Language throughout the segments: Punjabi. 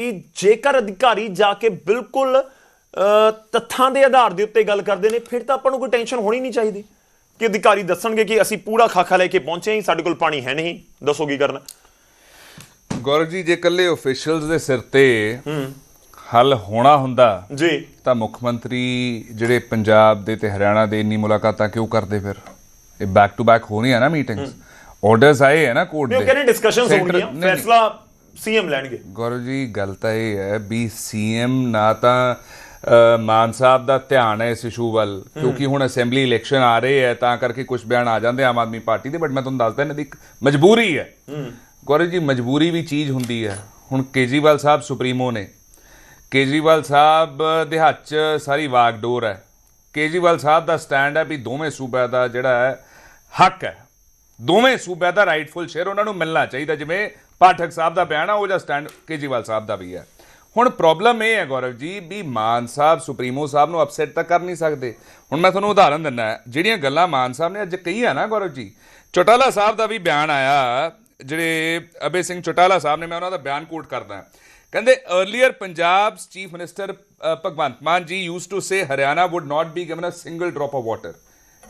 ਕਿ ਜੇਕਰ ਅਧਿਕਾਰੀ ਜਾ ਕੇ ਬਿਲਕੁਲ ਤੱਥਾਂ ਦੇ ਆਧਾਰ ਦੇ ਉੱਤੇ ਗੱਲ ਕਰਦੇ ਨੇ ਫਿਰ ਤਾਂ ਆਪਾਂ ਨੂੰ ਕੋਈ ਟੈਨਸ਼ਨ ਹੋਣੀ ਨਹੀਂ ਚਾਹੀਦੀ ਕਿ ਅਧਿਕਾਰੀ ਦੱਸਣਗੇ ਕਿ ਅਸੀਂ ਪੂਰਾ ਖਾਖਾ ਲੈ ਕੇ ਪਹੁੰਚੇ ਹਾਂ ਸਾਡੇ ਕੋਲ ਪਾਣੀ ਹੈ ਨਹੀਂ। ਦੱਸੋ ਕੀ ਕਰਨਾ। ਗੌਰਵ ਜੀ ਜੇ ਇਕੱਲੇ ਅਫੀਸ਼ੀਅਲਸ ਦੇ ਸਿਰ ਤੇ ਹੱਲ ਹੋਣਾ ਹੁੰਦਾ ਜੀ। ਤਾਂ ਮੁੱਖ ਮੰਤਰੀ ਜਿਹੜੇ ਪੰਜਾਬ ਦੇ ਤੇ ਹਰਿਆਣਾ ਦੇ ਇੰਨੀ ਮੁਲਾਕਾਤਾਂ ਕਿਉਂ ਕਰਦੇ ਫਿਰ? ਇਹ ਬੈਕ ਟੂ ਬੈਕ ਹੋਣੀਆਂ ਨਾ ਮੀਟਿੰਗਸ ਆਰਡਰਸ ਆਏ ਹੈ ਨਾ ਕੋਰਟ ਉਹ ਦੇ। ਕਹਿੰਦੇ ਡਿਸਕਸ਼ਨਸ ਹੋਣਗੀਆਂ। ਫੈਸਲਾ ਸੀਐਮ ਲੈਣਗੇ। ਗੌਰਵ ਜੀ ਗੱਲ ਤਾਂ ਇਹ ਹੈ ਵੀ ਸੀਐਮ ਨਾ ਤਾਂ ਮਾਨ ਸਾਹਿਬ ਦਾ ਧਿਆਨ ਹੈ ਇਸ ਇਸ਼ੂ ਵੱਲ ਕਿਉਂਕਿ ਹੁਣ ਅਸੈਂਬਲੀ ਇਲੈਕਸ਼ਨ ਆ ਰਹੇ ਹੈ ਤਾਂ ਕਰਕੇ ਕੁਝ ਬਿਆਨ ਆ ਜਾਂਦੇ ਆਮ ਆਦਮੀ ਪਾਰਟੀ ਦੇ ਬਟ ਮੈਂ ਤੁਹਾਨੂੰ ਦੱਸਦਾ ਇਹਨਾਂ ਦੀ ਇੱਕ ਮਜਬੂਰੀ ਹੈ। ਗੌਰਵ ਜੀ ਮਜਬੂਰੀ ਵੀ ਚੀਜ਼ ਹੁੰਦੀ ਹੈ। ਹੁਣ ਕੇਜਰੀਵਾਲ ਸਾਹਿਬ ਸੁਪਰੀਮੋ ਨੇ। ਕੇਜਰੀਵਾਲ ਸਾਹਿਬ ਦੇ ਹੱਥ 'ਚ ਸਾਰੀ ਵਾਗਡੋਰ ਹੈ। ਕੇਜਰੀਵਾਲ ਸਾਹਿਬ ਦਾ ਸਟੈਂਡ ਹੈ ਵੀ ਦੋਵੇਂ ਸੂਬਿਆਂ ਦਾ ਜਿਹੜਾ ਹੈ ਹੱਕ ਹੈ। ਦੋਵੇਂ ਸੂਬਿਆਂ ਦਾ ਰਾਈਟਫੁਲ ਸ਼ੇਅਰ ਉਹਨਾਂ ਨੂੰ ਮਿਲਣਾ ਚਾਹੀਦਾ ਜਿਵੇਂ ਪਾਠਕ ਸਾਹਿਬ ਦਾ ਬਿਆਨ ਆ, ਉਹ ਜਿਹਾ ਸਟੈਂਡ ਕੇਜਰੀਵਾਲ ਸਾਹਿਬ ਦਾ ਵੀ ਹੈ। ਹੁਣ ਪ੍ਰੋਬਲਮ ਇਹ ਹੈ ਗੌਰਵ ਜੀ ਵੀ ਮਾਨ ਸਾਹਿਬ, ਸੁਪਰੀਮੋ ਸਾਹਿਬ ਨੂੰ ਅਪਸੈਟ ਤਾਂ ਕਰ ਨਹੀਂ ਸਕਦੇ। ਹੁਣ ਮੈਂ ਤੁਹਾਨੂੰ ਉਦਾਹਰਨ ਦਿੰਦਾ ਜਿਹੜੀਆਂ ਗੱਲਾਂ ਮਾਨ ਸਾਹਿਬ ਨੇ ਅੱਜ ਕਹੀਆਂ ਨਾ ਗੌਰਵ ਜੀ, ਚੋਟਾਲਾ ਸਾਹਿਬ ਦਾ ਵੀ ਬਿਆਨ ਆਇਆ, ਜਿਹੜੇ ਅਬੇ ਸਿੰਘ ਚੋਟਾਲਾ ਸਾਹਿਬ ਨੇ, ਮੈਂ ਉਹਨਾਂ ਦਾ ਬਿਆਨ ਕੋਟ ਕਰਦਾ ਕਹਿੰਦੇ earlier Punjab chief minister Bhagwant Mann ji used to say Haryana would not be given a single drop of water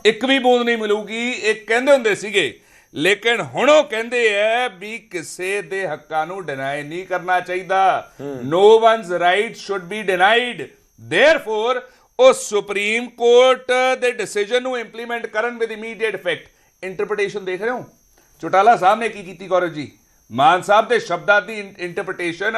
ਇੱਕ ਵੀ ਬੂੰਦ ਨਹੀਂ ਮਿਲੂਗੀ, ਇਹ ਕਹਿੰਦੇ ਹੁੰਦੇ ਸੀਗੇ ਲੇਕਿਨ ਹੁਣ ਉਹ ਕਹਿੰਦੇ ਐ ਵੀ ਕਿਸੇ ਦੇ ਹੱਕਾਂ ਨੂੰ ਡਿਨਾਈ ਨਹੀਂ ਕਰਨਾ ਚਾਹੀਦਾ। No one's right should be denied therefore ਉਹ ਸੁਪਰੀਮ ਕੋਰਟ ਦੇ ਡਿਸੀਜਨ ਨੂੰ ਇੰਪਲੀਮੈਂਟ ਕਰਨ ਵਿਦ ਇਮੀਡੀਏਟ ਇਫੈਕਟ ਇੰਟਰਪ੍ਰੀਟੇਸ਼ਨ ਦੇਖ ਰਹੇ ਹੋ? ਚੋਟਾਲਾ ਸਾਹਿਬ ਨੇ ਕੀ ਕੀਤੀ ਗੌਰਵ ਜੀ? ਮਾਨ ਸਾਹਿਬ ਦੇ ਸ਼ਬਦਾਂ ਦੀ ਇੰਟਰਪ੍ਰੀਟੇਸ਼ਨ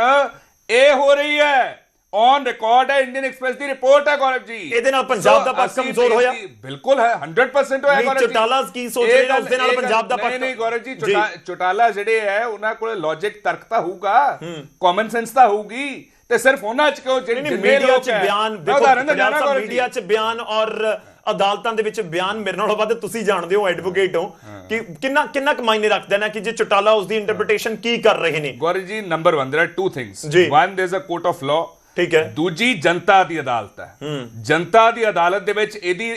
ਇਹ ਹੋ ਰਹੀ ਹੈ ਔਨ ਰਿਕਾਰਡ ਹੈ ਇੰਡੀਅਨ ਐਕਸਪ੍ਰੈਸ ਦੀ ਰਿਪੋਰਟ ਹੈ ਗੌਰਵ ਜੀ ਇਹਦੇ ਨਾਲ ਪੰਜਾਬ So, ਦਾ ਪੱਖ ਅਸੀਂ ਕਮਜ਼ੋਰ ਹੋਇਆ? ਬੇਨਤੀ- ਬਿਲਕੁਲ ਹੈ 100% ਹੋਇਆ ਨਹੀਂ, ਗੌਰਵ ਜੀ ਚੌਟਾਲਾ ਕੀ ਸੋਚ ਇਹ ਰਹੇ ਨੇ, ਗੱਲ- ਉਸਦੇ ਨਾਲ ਇਹ ਗੱਲ- ਪੰਜਾਬ ਦਾ ਨਹੀਂ ਪੱਖ- ਨਹੀਂ ਗੌਰਵ ਜੀ ਜੀ। ਚੌਟਾ- ਚੌਟਾਲਾ ਜਿਹੜੇ ਹੈ ਉਹਨਾਂ ਕੋਲ ਲੌਜੀਕ ਤਰਕ ਤਾਂ ਹੋਊਗਾ ਕਾਮਨ ਸੈਂਸ ਤਾਂ ਹੋਊਗੀ ਤੇ ਸਿਰਫ ਉਹਨਾਂ ਚ ਕਿਉਂ ਜਿਹੜੇ ਨਹੀਂ ਜਿੰਨੇ ਮੀਡੀਆ ਲੋਕ ਚ ਹੈ- ਬਿਆਨ ਮੈਂ ਦੇਖੋ ਉਦਾਹਰਨ ਦਿੰਦਾ ਪੰਜਾਬ ਨਾ ਸਾਹਿਬ ਗੌਰਵ ਜੀ। ਮੀਡੀਆ ਚ ਬਿਆਨ ਔਰ ਅਦਾਲਤਾਂ ਦੇ ਵਿੱਚ ਬਿਆਨ ਮੇਰੇ ਨਾਲੋਂ ਵੱਧ ਤੁਸੀਂ ਜਾਣਦੇ ਹੋ ਐਡਵੋਕੇਟ ਹੋ ਕਿ ਕਿੰਨਾ ਕਿੰਨਾ ਕੁ ਮਾਇਨੇ ਰੱਖਦਾ ਨਾ ਕਿ ਜੇ ਚੋਟਾਲਾ ਉਸ ਦੀ ਇੰਟਰਪ੍ਰੀਟੇਸ਼ਨ ਕੀ ਕਰ ਰਹੇ ਨੇ Gaurav ji number 1 there are two things ਜੀ। one there's a court of law ਠੀਕ ਹੈ। ਦੂਜੀ ਜਨਤਾ ਦੀ ਅਦਾਲਤ ਹੈ। ਜਨਤਾ ਦੀ ਅਦਾਲਤ ਦੇ ਵਿੱਚ ਇਹਦੀ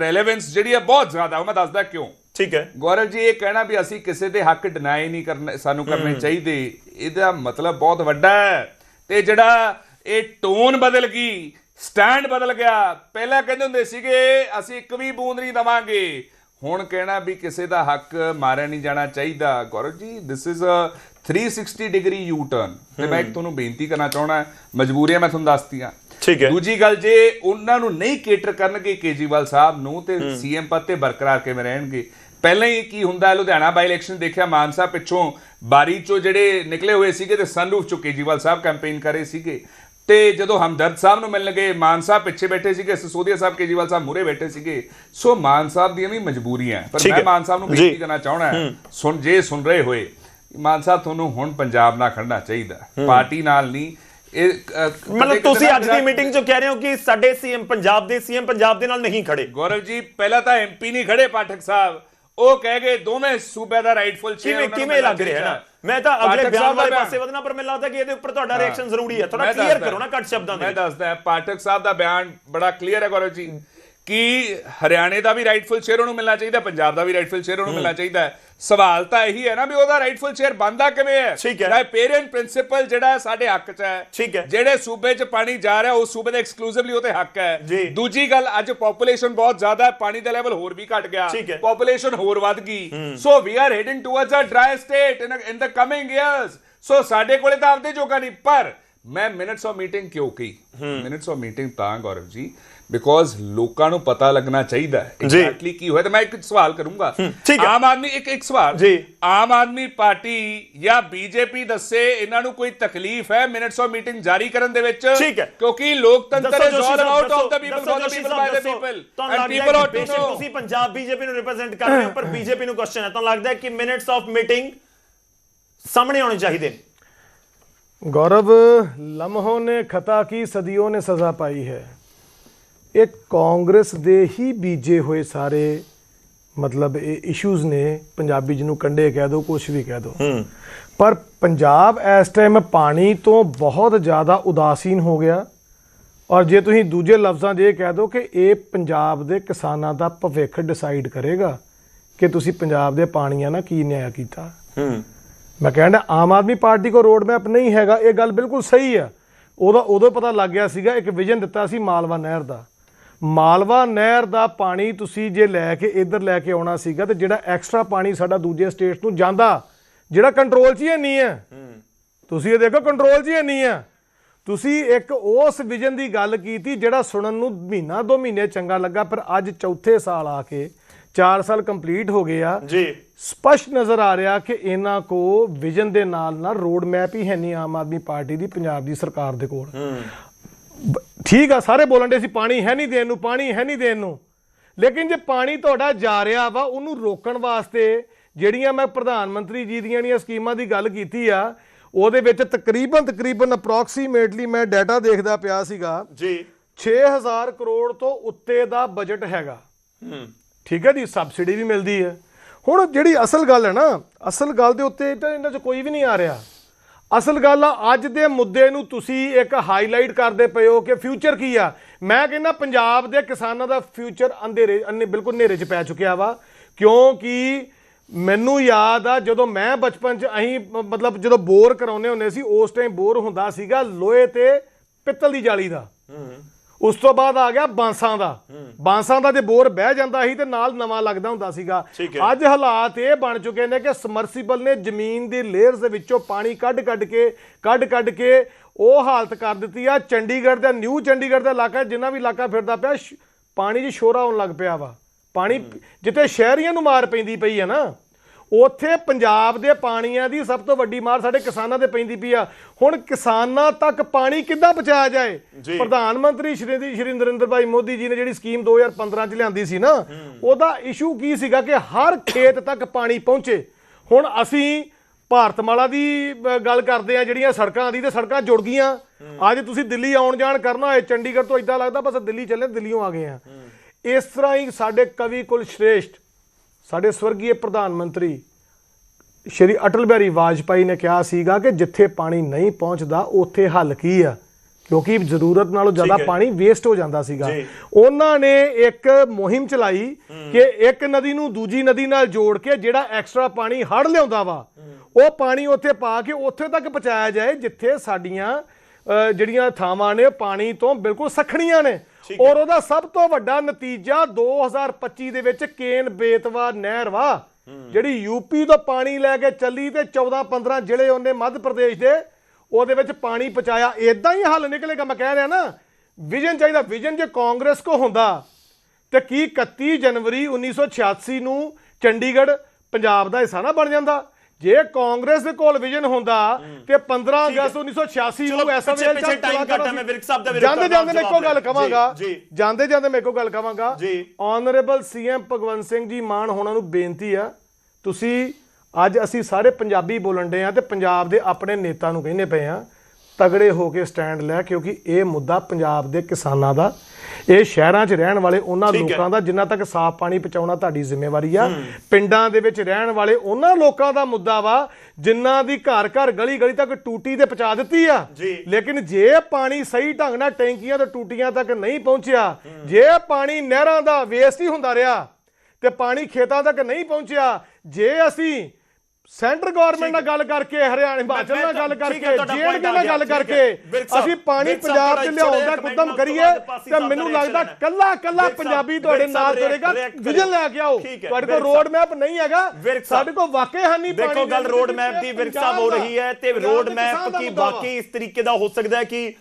ਰੈਲੇਵੈਂਸ ਜਿਹੜੀ ਹੈ ਬਹੁਤ ਜ਼ਿਆਦਾ ਉਹ ਮੈਂ ਦੱਸਦਾ ਕਿਉਂ? ਠੀਕ ਹੈ। ਗੌਰਵ ਜੀ ਇਹ ਕਹਿਣਾ ਵੀ ਅਸੀਂ ਕਿਸੇ ਦੇ ਹੱਕ ਡਿਨਾਈ ਨਹੀਂ ਕਰਨੇ ਸਾਨੂੰ ਕਰਨੇ ਚਾਹੀਦੇ। ਇਹਦਾ ਮਤਲਬ ਬਹੁਤ ਵੱਡਾ ਹੈ। ਤੇ ਜਿਹੜਾ ਇਹ ਟੋਨ ਬਦਲ ਗਈ ਸਟੈਂਡ ਬਦਲ ਗਿਆ। ਪਹਿਲਾਂ ਕਹਿੰਦੇ ਹੁੰਦੇ ਸੀਗੇ ਅਸੀਂ ਇੱਕ ਵੀ ਬੂੰਦ ਨਹੀਂ ਦਵਾਂਗੇ। ਹੁਣ ਕਹਿਣਾ ਵੀ ਕਿਸੇ ਦਾ ਹੱਕ ਮਾਰਿਆ ਨਹੀਂ ਜਾਣਾ ਚਾਹੀਦਾ। Gaurav ji this is a 360 degree U turn ਤੇ ਮੈਂ ਇੱਕ ਤੁਹਾਨੂੰ ਬੇਨਤੀ ਕਰਨਾ ਚਾਹਣਾ ਮਜਬੂਰੀਆਂ ਮੈਂ ਤੁਹਾਨੂੰ ਦੱਸਤੀਆਂ। ਠੀਕ ਹੈ। ਦੂਜੀ ਗੱਲ ਜੇ ਉਹਨਾਂ ਨੂੰ ਨਹੀਂ ਕੇਟਰ ਕਰਨਗੇ ਕੇਜੀਵਾਲ ਸਾਹਿਬ ਨੂੰ ਤੇ ਸੀਐਮ ਪਦ ਤੇ ਬਰਕਰਾਰ ਕਿਵੇਂ ਰਹਿਣਗੇ? ਪਹਿਲਾਂ ਹੀ ਕੀ ਹੁੰਦਾ ਲੁਧਿਆਣਾ ਬਾਈ ਇਲੈਕਸ਼ਨ ਦੇਖਿਆ ਮਾਨ ਸਾਹਿਬ ਪਿੱਛੋਂ ਬਾਰੀ ਚੋਂ ਜਿਹੜੇ ਨਿਕਲੇ ਹੋਏ ਸੀਗੇ ਤੇ ਸਨਰੂਫ ਚੋਂ ਕੇਜੀਵਾਲ ਸਾਹਿਬ ਕੈਂਪੇਨ ਕਰੇ ਸੀਗੇ। ਤੇ ਜਦੋਂ ਹਮਦਰਦ ਸਾਹਿਬ ਨੂੰ ਮਿਲਣ ਗਏ ਮਾਨ ਸਾਹਿਬ ਪਿੱਛੇ ਬੈਠੇ ਸੀਗੇ ਸਸੋਦੀਆ ਸਾਹਿਬ ਕੇਜੀਵਾਲ ਸਾਹਿਬ ਮੂਰੇ ਬੈਠੇ ਸੀਗੇ। ਸੋ ਮਾਨ ਸਾਹਿਬ ਦੀਆਂ ਵੀ ਮਜਬੂਰੀਆਂ ਪਰ ਮੈਂ। ਮਾਨ ਸਾਹਿਬ ਨੂੰ। ਬੇਨਤੀ ਕਰਨਾ ਚਾਹਣਾ ਸੁਣ ਜੇ ਸੁਣ ਰਹੇ ਹੋਏ ਮਾਨ ਸਾਹਿਬ ਤੁਹਾਨੂੰ ਹੁਣ ਪੰਜਾਬ ਨਾਲ ਖੜਨਾ ਚਾਹੀਦਾ ਪਾਰਟੀ ਨਾਲ ਨਹੀਂ। ਇਹ ਮਤਲਬ ਤੁਸੀਂ ਅੱਜ ਦੀ ਮੀਟਿੰਗ 'ਚ ਕਹਿ ਰਹੇ ਹੋ ਕਿ ਸਾਡੇ ਸੀਐਮ ਪੰਜਾਬ ਦੇ ਸੀਐਮ ਪੰਜਾਬ ਦੇ ਨਾਲ ਨਹੀਂ ਖੜੇ। ਗੌਰਵ ਜੀ ਪਹਿਲਾਂ ਤਾਂ ਐਮਪੀ ਨਹੀਂ ਖੜੇ ਪਾਠਕ ਸਾਹਿਬ। ਉਹ ਕਹਿ ਗਏ ਦੋਵੇਂ ਸੂਬੇ ਦਾ ਰਾਈਟਫੁਲ ਕਿਵੇਂ ਕਿਵੇਂ ਲੱਗ ਰਿਹਾ ਹੈ ਨਾ? ਮੈਂ ਤਾਂ ਅਗਲੇ ਬਿਆਨ ਵਾਲੇ ਪਾਸੇ ਵਧਣਾ ਪਰ ਮੈਨੂੰ ਲੱਗਦਾ ਕਿ ਇਹਦੇ ਉੱਪਰ ਤੁਹਾਡਾ ਰਿਐਕਸ਼ਨ ਜ਼ਰੂਰੀ ਹੈ। ਥੋੜਾ ਕਲੀਅਰ ਕਰੋ ਨਾ ਘੱਟ ਸ਼ਬਦਾਂ ਦੇ ਮੈਂ। ਦੱਸਦਾ ਪਾਠਕ ਸਾਹਿਬ ਦਾ ਬਿਆਨ ਬੜਾ ਕਲੀਅਰ ਹੈ ਗੌਰਵ ਜੀ। ਕਿ ਹਰਿਆਣੇ ਦਾ ਵੀ ਰਾਈਟਫੁਲ ਸ਼ੇਅਰ ਉਹਨੂੰ ਮਿਲਣਾ ਚਾਹੀਦਾ ਪੰਜਾਬ ਦਾ ਵੀ ਰਾਈਟਫੁਲ ਸ਼ੇਅਰ ਉਹਨੂੰ ਮਿਲਣਾ ਚਾਹੀਦਾ ਸਵਾਲ ਤਾਂ ਇਹੀ ਹੈ ਨਾ ਵੀ ਉਹਦਾ ਰਾਈਟਫੁਲ ਸ਼ੇਅਰ ਬੰਦਾ ਕਿਵੇਂ ਹੈ? ਠੀਕ ਹੈ। ਜਿਹੜਾ ਪੇਰੈਂਟ ਪ੍ਰਿੰਸੀਪਲ ਜਿਹੜਾ ਸਾਡੇ ਹੱਕ 'ਚ ਹੈ। ਠੀਕ ਹੈ। ਜਿਹੜੇ ਸੂਬੇ 'ਚ ਪਾਣੀ ਜਾ ਰਿਹਾ ਉਸ ਸੂਬੇ ਦਾ ਐਕਸਕਲੂਸਿਵਲੀ ਉਹਤੇ ਹੱਕ ਹੈ। ਜੀ। ਦੂਜੀ ਗੱਲ ਅੱਜ ਪੋਪੂਲੇਸ਼ਨ ਬਹੁਤ ਜ਼ਿਆਦਾ ਹੈ ਪਾਣੀ ਦਾ ਲੈਵਲ ਹੋਰ ਵੀ ਘਟ ਗਿਆ। ਠੀਕ ਹੈ। ਪੋਪੂਲੇਸ਼ਨ ਹੋਰ ਵੱਧ ਗਈ। So we are heading towards a dry state in the coming years so ਸਾਡੇ ਕੋਲੇ ਤਾਂ ਆਪਦੇ ਜੋਗਾ ਨਹੀਂ ਪਰ ਮੈਂ ਮਿੰਟਸ ਆਫ ਮੀਟਿੰਗ ਕਿਉਂ ਕਹੀ? ਮਿੰਟਸ ਆਫ ਮੀਟਿੰਗ ਤਾਂ ਗੌਰਵ ਜੀ ਬਿਕੋਜ਼ ਲੋਕਾਂ ਨੂੰ ਪਤਾ ਲੱਗਣਾ ਚਾਹੀਦਾ ਹੈ। ਐਗਜ਼ੈਕਟਲੀ ਕੀ ਹੋਇਆ? ਤੇ ਮੈਂ ਇੱਕ ਸਵਾਲ ਕਰੂੰਗਾ। ਆਮ ਆਦਮੀ ਇੱਕ ਇੱਕ ਸਵਾਲ। ਜੀ। ਆਮ ਆਦਮੀ ਪਾਰਟੀ ਜਾਂ ਬੀਜੇਪੀ ਦੱਸੇ ਇਹਨਾਂ ਨੂੰ ਕੋਈ ਤਕਲੀਫ ਹੈ ਮਿੰਟਸ ਆਫ ਮੀਟਿੰਗ ਜਾਰੀ ਕਰਨ ਦੇ ਵਿੱਚ। ਕਿਉਂਕਿ ਲੋਕਤੰਤਰ is all about of the people for Joshi people by the. People and people ਕਿ ਟੂ ਨੋ ਤੁਸੀਂ ਪੰਜਾਬ ਬੀਜੇਪੀ ਨੂੰ ਰਿਪਰੈਜ਼ੈਂਟ ਕਰ ਰਹੇ ਹੋ ਪਰ ਬੀਜੇਪੀ ਨੂੰ ਕੁਐਸਚਨ ਹੈ। ਤੁਹਾਨੂੰ ਲੱਗਦਾ ਹੈ ਕਿ ਮਿੰਟਸ ਆਫ ਮੀਟਿੰਗ ਸਾਹਮਣੇ ਆਉਣੇ ਚਾਹੀਦੇ ਨੇ? गौरव लम्हों ने खता की सदियों ने सजा पाई है ਇਹ ਕਾਂਗਰਸ ਦੇ ਹੀ ਬੀਜੇ ਹੋਏ ਸਾਰੇ ਮਤਲਬ ਇਹ ਇਸ਼ੂਜ਼ ਨੇ ਪੰਜਾਬੀ ਜਿਹਨੂੰ ਕੰਡੇ ਕਹਿ ਦੋ ਕੁਝ ਵੀ ਕਹਿ ਦੋ ਪਰ ਪੰਜਾਬ ਇਸ ਟਾਈਮ ਪਾਣੀ ਤੋਂ ਬਹੁਤ ਜ਼ਿਆਦਾ ਉਦਾਸੀਨ ਹੋ ਗਿਆ ਔਰ ਜੇ ਤੁਸੀਂ ਦੂਜੇ ਲਫ਼ਜ਼ਾਂ 'ਚ ਇਹ ਕਹਿ ਦੋ ਕਿ ਇਹ ਪੰਜਾਬ ਦੇ ਕਿਸਾਨਾਂ ਦਾ ਭਵਿੱਖ ਡਿਸਾਈਡ ਕਰੇਗਾ ਕਿ ਤੁਸੀਂ ਪੰਜਾਬ ਦੇ ਪਾਣੀਆਂ ਨਾਲ ਕੀ ਨਿਆਂ ਕੀਤਾ ਮੈਂ ਕਹਿੰਦਾ ਆਮ ਆਦਮੀ ਪਾਰਟੀ ਕੋ ਰੋਡ ਮੈਪ ਨਹੀਂ ਹੈਗਾ, ਇਹ ਗੱਲ ਬਿਲਕੁਲ ਸਹੀ ਆ। ਉਹਦਾ, ਉਦੋਂ ਪਤਾ ਲੱਗ ਗਿਆ ਸੀਗਾ, ਇੱਕ ਵਿਜ਼ਨ ਦਿੱਤਾ ਸੀ ਮਾਲਵਾ ਨਹਿਰ ਦਾ। ਮਾਲਵਾ ਨਹਿਰ ਦਾ ਪਾਣੀ ਤੁਸੀਂ ਜੇ ਲੈ ਕੇ ਇੱਧਰ ਲੈ ਕੇ ਆਉਣਾ ਸੀਗਾ, ਤੇ ਜਿਹੜਾ ਐਕਸਟਰਾ ਪਾਣੀ ਸਾਡਾ ਦੂਜੇ ਸਟੇਟਸ ਨੂੰ ਜਾਂਦਾ, ਜਿਹੜਾ ਕੰਟਰੋਲ 'ਚ ਹੀ ਨਹੀਂ ਹੈ ਤੁਸੀਂ ਇਹ ਦੇਖੋ ਕੰਟਰੋਲ 'ਚ ਹੀ ਨਹੀਂ ਹੈ ਤੁਸੀਂ ਇੱਕ ਉਸ ਵਿਜ਼ਨ ਦੀ ਗੱਲ ਕੀਤੀ ਜਿਹੜਾ ਸੁਣਨ ਨੂੰ ਮਹੀਨਾ, ਦੋ ਮਹੀਨੇ ਚੰਗਾ ਲੱਗਾ, ਪਰ ਅੱਜ ਚੌਥੇ ਸਾਲ ਆ ਕੇ 4 ਸਾਲ ਕੰਪਲੀਟ ਹੋ ਗਏ ਆ। ਜੀ। ਸਪਸ਼ਟ ਨਜ਼ਰ ਆ ਰਿਹਾ ਕਿ ਇਹਨਾਂ ਕੋ ਵਿਜ਼ਨ ਦੇ ਨਾਲ ਨਾਲ ਰੋਡ ਮੈਪ ਹੀ ਹੈ ਨਹੀਂ ਆਮ ਆਦਮੀ ਪਾਰਟੀ ਦੀ ਪੰਜਾਬ ਦੀ ਸਰਕਾਰ ਦੇ ਕੋਲ। ਠੀਕ ਆ ਸਾਰੇ ਬੋਲਣ ਦੇ ਸੀ ਪਾਣੀ ਹੈ ਨਹੀਂ ਦੇਣ ਨੂੰ ਪਾਣੀ ਹੈ ਨਹੀਂ ਦੇਣ ਨੂੰ। ਲੇਕਿਨ ਜੇ ਪਾਣੀ ਤੁਹਾਡਾ ਜਾ ਰਿਹਾ ਵਾ ਉਹਨੂੰ ਰੋਕਣ ਵਾਸਤੇ ਜਿਹੜੀਆਂ ਮੈਂ ਪ੍ਰਧਾਨ ਮੰਤਰੀ ਜੀ ਦੀਆਂ ਜਿਹੜੀਆਂ ਸਕੀਮਾਂ ਦੀ ਗੱਲ ਕੀਤੀ ਆ ਉਹਦੇ ਵਿੱਚ ਤਕਰੀਬਨ ਤਕਰੀਬਨ ਅਪਰੋਕਸੀਮੇਟਲੀ ਮੈਂ ਡਾਟਾ ਦੇਖਦਾ ਪਿਆ ਸੀਗਾ। ਜੀ। 6000 ਕਰੋੜ ਤੋਂ ਉੱਤੇ ਦਾ ਬਜਟ ਹੈਗਾ। ਹੂੰ। ਠੀਕ ਹੈ ਜੀ ਸਬਸਿਡੀ ਵੀ ਮਿਲਦੀ ਹੈ। ਹੁਣ ਜਿਹੜੀ ਅਸਲ ਗੱਲ ਹੈ ਨਾ, ਅਸਲ ਗੱਲ ਦੇ ਉੱਤੇ ਤਾਂ ਇਹਨਾਂ 'ਚ ਕੋਈ ਵੀ ਨਹੀਂ ਆ ਰਿਹਾ। ਅਸਲ ਗੱਲ ਆ, ਅੱਜ ਦੇ ਮੁੱਦੇ ਨੂੰ ਤੁਸੀਂ ਇੱਕ ਹਾਈਲਾਈਟ ਕਰਦੇ ਪਏ ਹੋ ਕਿ ਫਿਊਚਰ ਕੀ ਆ। ਮੈਂ ਕਹਿੰਦਾ ਪੰਜਾਬ ਦੇ ਕਿਸਾਨਾਂ ਦਾ ਫਿਊਚਰ ਅੰਧੇਰੇ, ਅੰਨੇ ਬਿਲਕੁਲ ਹਨੇਰੇ 'ਚ ਪੈ ਚੁੱਕਿਆ ਵਾ। ਕਿਉਂਕਿ ਮੈਨੂੰ ਯਾਦ ਆ, ਜਦੋਂ ਮੈਂ ਬਚਪਨ 'ਚ ਅਸੀਂ ਮਤਲਬ ਜਦੋਂ ਬੋਰ ਕਰਾਉਨੇ ਹੁੰਦੇ ਸੀ, ਉਸ ਟਾਈਮ ਬੋਰ ਹੁੰਦਾ ਸੀਗਾ ਲੋਹੇ ਤੇ ਪਿੱਤਲ ਦੀ ਜਾਲੀ ਦਾ। ਉਸ ਤੋਂ ਬਾਅਦ ਆ ਗਿਆ ਬਾਂਸਾਂ ਦਾ। ਬਾਂਸਾਂ ਦਾ ਜੇ ਬੋਰ ਬਹਿ ਜਾਂਦਾ ਸੀ ਤੇ ਨਾਲ ਨਵਾਂ ਲੱਗਦਾ ਹੁੰਦਾ ਸੀਗਾ। ਹੈ। ਅੱਜ ਹਾਲਾਤ ਇਹ ਬਣ ਚੁੱਕੇ ਨੇ ਕਿ ਸਮਰਸੀਬਲ ਨੇ ਜ਼ਮੀਨ ਦੀ ਲੇਅਰਸ ਦੇ ਵਿੱਚੋਂ ਪਾਣੀ ਕੱਢ ਕੱਢ ਕੇ ਕੱਢ ਕੱਢ ਕੇ ਉਹ ਹਾਲਤ ਕਰ ਦਿੱਤੀ ਆ। ਚੰਡੀਗੜ੍ਹ ਦਾ ਨਿਊ ਚੰਡੀਗੜ੍ਹ ਦਾ ਇਲਾਕਾ ਜਿੰਨਾ ਵੀ ਇਲਾਕਾ ਫਿਰਦਾ ਪਿਆ ਪਾਣੀ 'ਚ ਸ਼ੋਰਾ ਆਉਣ ਲੱਗ ਪਿਆ ਵਾ। ਪਾਣੀ ਜਿੱਥੇ ਸ਼ਹਿਰੀਆਂ ਨੂੰ ਮਾਰ ਪੈਂਦੀ ਪਈ ਆ ਨਾ। ਉੱਥੇ ਪੰਜਾਬ ਦੇ ਪਾਣੀਆਂ ਦੀ ਸਭ ਤੋਂ ਵੱਡੀ ਮਾਰ ਸਾਡੇ ਕਿਸਾਨਾਂ ਤੇ ਪੈਂਦੀ ਪਈ ਆ। ਹੁਣ ਕਿਸਾਨਾਂ ਤੱਕ ਪਾਣੀ ਕਿੱਦਾਂ ਪਹੁੰਚਾਇਆ ਜਾਏ। ਪ੍ਰਧਾਨ ਮੰਤਰੀ ਸ਼੍ਰੀ ਸ਼੍ਰੀ ਨਰਿੰਦਰ ਭਾਈ ਮੋਦੀ ਜੀ ਨੇ ਜਿਹੜੀ ਸਕੀਮ 2015 ਚ ਲਿਆਂਦੀ ਸੀ ਨਾ ਉਹਦਾ ਇਸ਼ੂ ਕੀ ਸੀਗਾ ਕਿ ਹਰ ਖੇਤ ਤੱਕ ਪਾਣੀ ਪਹੁੰਚੇ। ਹੁਣ ਅਸੀਂ ਭਾਰਤਮਾਲਾ ਦੀ ਗੱਲ ਕਰਦੇ ਆ ਜਿਹੜੀਆਂ ਸੜਕਾਂ ਦੀ ਤੇ ਸੜਕਾਂ ਜੁੜ ਗਈਆਂ। ਅੱਜ ਤੁਸੀਂ ਦਿੱਲੀ ਆਉਣ ਜਾਣ ਕਰਨਾ ਹੋਏ ਚੰਡੀਗੜ੍ਹ ਤੋਂ ਇਦਾਂ ਲੱਗਦਾ ਬਸ ਦਿੱਲੀ ਚੱਲੇ ਦਿੱਲੀੋਂ ਆ ਗਏ ਆ। ਇਸ ਤਰ੍ਹਾਂ ਹੀ ਸਾਡੇ ਕਵੀ ਕੁਲ ਸ਼੍ਰੇਸ਼ਟ ਸਾਡੇ ਸਵਰਗੀ ਪ੍ਰਧਾਨ ਮੰਤਰੀ ਸ਼੍ਰੀ ਅਟਲ ਬਿਹਾਰੀ ਵਾਜਪਾਈ ਨੇ ਕਿਹਾ ਸੀਗਾ ਕਿ ਜਿੱਥੇ ਪਾਣੀ ਨਹੀਂ ਪਹੁੰਚਦਾ ਉੱਥੇ ਹੱਲ ਕੀ ਆ ਕਿਉਂਕਿ ਜ਼ਰੂਰਤ ਨਾਲੋਂ ਜ਼ਿਆਦਾ। ਪਾਣੀ ਵੇਸਟ ਹੋ ਜਾਂਦਾ ਸੀਗਾ। ਉਹਨਾਂ ਨੇ ਇੱਕ ਮੁਹਿੰਮ ਚਲਾਈ ਕਿ ਇੱਕ ਨਦੀ ਨੂੰ ਦੂਜੀ ਨਦੀ ਨਾਲ ਜੋੜ ਕੇ ਜਿਹੜਾ ਐਕਸਟਰਾ ਪਾਣੀ ਹੜ ਲਿਆਉਂਦਾ ਵਾ ਉਹ ਪਾਣੀ ਉੱਥੇ ਪਾ ਕੇ ਉੱਥੇ ਤੱਕ ਪਹੁੰਚਾਇਆ ਜਾਏ ਜਿੱਥੇ ਸਾਡੀਆਂ ਜਿਹੜੀਆਂ ਥਾਵਾਂ ਨੇ ਪਾਣੀ ਤੋਂ ਬਿਲਕੁਲ ਸਖਣੀਆਂ ਨੇ। ਔਰ ਉਹਦਾ ਸਭ ਤੋਂ ਵੱਡਾ ਨਤੀਜਾ 2025 ਦੇ ਵਿੱਚ ਕੇਨ ਬੇਤਵਾ ਨਹਿਰ ਵਾ ਜਿਹੜੀ ਯੂਪੀ ਤੋਂ ਪਾਣੀ ਲੈ ਕੇ ਚੱਲੀ ਤੇ 14 15 ਜ਼ਿਲ੍ਹੇ ਉਹਨੇ ਮੱਧ ਪ੍ਰਦੇਸ਼ ਦੇ ਉਹਦੇ ਵਿੱਚ ਪਾਣੀ ਪਹੁੰਚਾਇਆ। ਇਦਾਂ ਹੀ ਹੱਲ ਨਿਕਲੇਗਾ ਮੈਂ ਕਹਿ ਰਿਹਾ ਨਾ ਵਿਜ਼ਨ ਚਾਹੀਦਾ। ਵਿਜ਼ਨ ਜੇ ਕਾਂਗਰਸ ਕੋ ਹੁੰਦਾ ਤੇ ਕੀ 31 ਜਨਵਰੀ 1986 ਨੂੰ ਚੰਡੀਗੜ੍ਹ ਪੰਜਾਬ ਦਾ ਹਿੱਸਾ ਨਾ ਬਣ ਜਾਂਦਾ। ਜੇ ਕਾਂਗਰਸ ਦੇ ਕੋਲ ਵਿਜ਼ਨ ਹੁੰਦਾ ਤੇ 15 ਠੀਕ ਹੈ। ਅਗਸਤ 1986 ਚਲੋ, ਨੂੰ ਐਸਾ ਪਿੱਛੇ- ਪਿੱਛੇ time ਘੱਟ ਮੈਂ ਵਿਰਕ ਸਾਹਿਬ ਦਾ ਵਿਰਕ ਜਾਂਦੇ ਜਾਂਦੇ ਮੈਂ ਇੱਕੋ ਗੱਲ। ਕਵਾਂਗਾ। ਜਾਂਦੇ ਜਾਂਦੇ ਮੈਂ ਇੱਕੋ ਗੱਲ ਕਵਾਂਗਾ। ਆਨਰੇਬਲ ਸੀਐਮ ਭਗਵੰਤ ਸਿੰਘ ਜੀ ਮਾਨ ਹੋਣਾ ਨੂੰ ਬੇਨਤੀ ਆ ਤੁਸੀਂ ਅੱਜ ਅਸੀਂ ਸਾਰੇ ਪੰਜਾਬੀ ਬੋਲਣ ਦੇ ਆ ਤੇ ਪੰਜਾਬ ਦੇ ਆਪਣੇ ਨੇਤਾ ਨੂੰ ਕਹਿੰਦੇ ਪਏ ਆ ਤਗੜੇ ਹੋ ਕੇ ਸਟੈਂਡ ਲੈ ਕਿਉਂਕਿ ਇਹ ਮੁੱਦਾ ਪੰਜਾਬ ਦੇ ਕਿਸਾਨਾਂ ਦਾ ਇਹ ਸ਼ਹਿਰਾਂ 'ਚ ਰਹਿਣ ਵਾਲੇ ਉਹਨਾਂ। ਲੋਕਾਂ ਦਾ ਜਿਨ੍ਹਾਂ ਤੱਕ ਸਾਫ਼ ਪਾਣੀ ਪਹੁੰਚਾਉਣਾ ਤੁਹਾਡੀ ਜ਼ਿੰਮੇਵਾਰੀ ਆ ਪਿੰਡਾਂ ਦੇ ਵਿੱਚ ਰਹਿਣ ਵਾਲੇ ਉਹਨਾਂ ਲੋਕਾਂ ਦਾ ਮੁੱਦਾ ਵਾ ਜਿਨ੍ਹਾਂ ਦੀ ਘਰ ਘਰ ਗਲੀ ਗਲੀ ਤੱਕ ਟੂਟੀ ਤੇ ਪਹੁੰਚਾ ਦਿੱਤੀ ਆ। ਲੇਕਿਨ ਜੇ ਪਾਣੀ ਸਹੀ ਢੰਗ ਨਾਲ ਟੈਂਕੀਆਂ ਤੇ ਟੂਟੀਆਂ ਤੱਕ ਨਹੀਂ ਪਹੁੰਚਿਆ ਜੇ ਪਾਣੀ ਨਹਿਰਾਂ ਦਾ ਵੇਸਟ ਹੀ ਹੁੰਦਾ ਰਿਹਾ ਤੇ ਪਾਣੀ ਖੇਤਾਂ ਤੱਕ ਨਹੀਂ ਪਹੁੰਚਿਆ ਜੇ ਅਸੀਂ ਸੈਂਟਰ ਗਵਰਨਮੈਂਟ ਨਾਲ ਗੱਲ ਕਰਕੇ ਹਰਿਆਣਾ ਹਿਮਾਚਲ ਨਾਲ ਗੱਲ ਕਰਕੇ ਆ ਨਾਲ ਗੱਲ। ਕਰਕੇ ਅਸੀਂ ਪਾਣੀ ਪੰਜਾਬ 'ਚ ਲਿਆਉਣ ਦਾ ਕੁਦਮ ਕਰੀਏ ਤੋਂ ਮੈਨੂੰ ਲੱਗਦਾ। ਕੱਲਾ ਕੱਲਾ ਪੰਜਾਬੀ ਤੁਹਾਡੇ ਨਾਲ ਤੁਰੇਗਾ। ਵਿਜ਼ਨ ਲੈ ਕੇ ਆਓ ਤੁਹਾਡੇ ਕੋਲ ਰੋਡ ਮੈਪ ਨਹੀਂ ਹੈਗਾ ਸਾਡੇ ਕੋਲ ਵਾਕਈ ਹੈ ਨਹੀਂ ਦੇਖੋ ਗੱਲ ਰੋਡ ਮੈਪ ਦੀ ਵਿਰਕ ਸਾਹਿਬ ਹੋ ਰਹੀ ਹੈ ਤੇ ਰੋਡ ਮੈਪ ਕੀ ਬਾਕੀ ਇਸ ਤਰੀਕੇ ਦਾ ਹੋ ਸਕਦਾ ਹੈ ਕਿ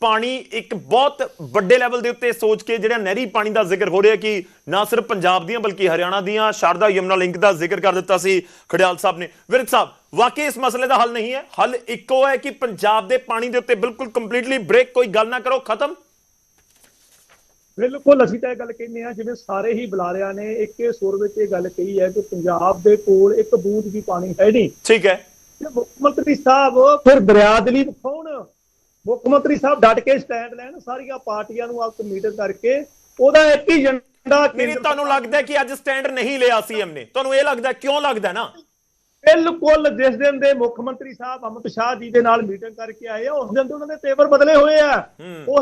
ਪਾਣੀ ਇੱਕ ਬਹੁਤ ਵੱਡੇ ਲੈਵਲ ਦੇ ਉੱਤੇ ਸੋਚ ਕੇ ਜਿਹੜਾ ਨਹਿਰੀ ਪਾਣੀ ਦਾ ਜ਼ਿਕਰ ਹੋ ਰਿਹਾ ਕਿ ਨਾ ਸਿਰਫ ਪੰਜਾਬ ਦੀਆਂ ਬਲਕਿ ਹਰਿਆਣਾ ਦੀਆਂ ਸ਼ਾਰਦਾ ਯਮਨਾ ਲਿੰਕ ਦਾ ਜ਼ਿਕਰ ਕਰ ਦਿੱਤਾ ਸੀ ਖੜਿਆਲ ਸਾਹਿਬ ਨੇ। ਵਿਰਕ ਸਾਹਿਬ ਵਾਕਈ ਇਸ ਮਸਲੇ ਦਾ ਹੱਲ ਨਹੀਂ ਹੈ? ਹੱਲ ਇੱਕੋ ਹੈ ਕਿ ਪੰਜਾਬ ਦੇ ਪਾਣੀ ਦੇ ਉੱਤੇ ਬਿਲਕੁਲ ਕੰਪਲੀਟਲੀ ਬ੍ਰੇਕ ਕੋਈ ਗੱਲ ਨਾ ਕਰੋ ਖਤਮ। ਬਿਲਕੁਲ ਅਸੀਂ ਤਾਂ ਇਹ ਗੱਲ ਕਹਿੰਦੇ ਆ ਜਿਵੇਂ ਸਾਰੇ ਹੀ ਬੁਲਾਰਿਆਂ ਨੇ ਇੱਕੇ ਸੁਰ ਵਿੱਚ ਇਹ ਗੱਲ ਕਹੀ ਹੈ ਕਿ ਪੰਜਾਬ ਦੇ ਕੋਲ ਇੱਕ ਬੂੰਦ ਵੀ ਪਾਣੀ ਹੈ ਨਹੀਂ। ਠੀਕ ਹੈ। ਮੁੱਖ ਮੰਤਰੀ ਸਾਹਿਬ ਫਿਰ ਬਰਿਆਦਲੀ ਦਿਖਾਉਣ ਮੁੱਖ ਮੰਤਰੀ ਸਾਹਿਬ ਡਟ ਕੇ ਸਟੈਂਡ ਲੈਣ ਸਾਰੀਆਂ ਪਾਰਟੀਆਂ ਨੂੰ ਆਪਸ ਮੀਟਿੰਗ ਕਰਕੇ ਉਹਦਾ ਇੱਕ ਹੀ ਏਜੰਡਾ ਨਹੀਂ, ਤੁਹਾਨੂੰ ਲੱਗਦਾ ਕਿ ਅੱਜ ਸਟੈਂਡ ਨਹੀਂ ਲਿਆ ਸੀਐਮ ਨੇ? ਤੁਹਾਨੂੰ ਇਹ ਲੱਗਦਾ? ਕਿਉਂ ਲੱਗਦਾ ਨਾ? ਬਿਲਕੁਲ ਜਿਸ ਦਿਨ ਦੇ ਮੁੱਖ ਮੰਤਰੀ ਸਾਹਿਬ ਅਮਿਤ ਸ਼ਾਹ ਜੀ ਦੇ ਨਾਲ ਮੀਟਿੰਗ ਕਰਕੇ ਆਏ ਆ ਉਸ ਦਿਨ ਤੇ ਉਹਨਾਂ ਦੇ ਤੇਵਰ ਬਦਲੇ ਹੋਏ ਆ। ਉਸ